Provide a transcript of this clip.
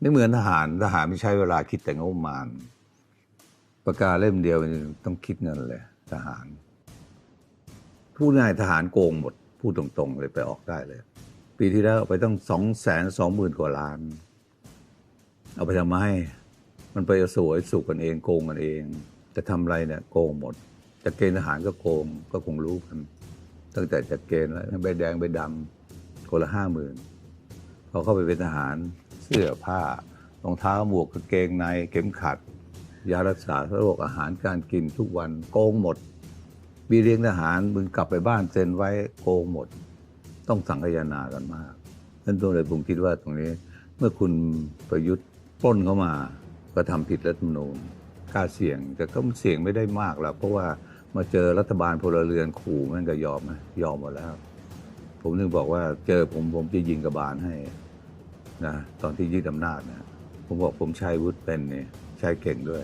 ไม่เหมือนทหารทหารไม่ใช้เวลาคิดแต่งบประมาณปากกาเล่มเดียวต้องคิดเงินเลยทหารพูดง่ายทหารโกงหมดพูดตรงๆเลยไปออกได้เลย ปีที่แล้วเอาไปต้องสองแสนสองหมื่นกว่าล้าน เอาไปทำไมมันไปสวยสุกกันเองโกงกันเอง จะทำอะไรเนี่ยโกงหมดจะเกณฑ์ทหารก็โกงก็คงรู้กัน ตั้งแต่จะเกณฑ์แล้วใบแดงใบดำคนละห้าหมื่นพอเข้าไปเป็นทหาร สื้อผ้ารองเท้าหมวกกางเกงในเข็มขัด ยารักษาโรคอาหารการกินทุกวันโกงหมดบีเลี้ยงทหารมึงกลับไปบ้านเซ็นไว้โกงหมด ต้องสังคายนากันมากนั่นตัวเลยผมคิดว่าตรงนี้ เมื่อคุณประยุทธ์ปล้นเข้ามาก็ทำผิดรัฐธรรมนูญกล้าเสี่ยงแต่ก็เสี่ยงไม่ได้มากแล้วเพราะว่ามาเจอรัฐบาลพลเรือนขู่มันก็ยอมไหมยอมหมดแล้ว ผมถึงบอกว่าเจอผมผมจะยิงกระบาลให้ นะตอนที่ยึดอำนาจนะผมบอกผมชัยวุฒิเป็นเนี่ยชัยเก่งด้วย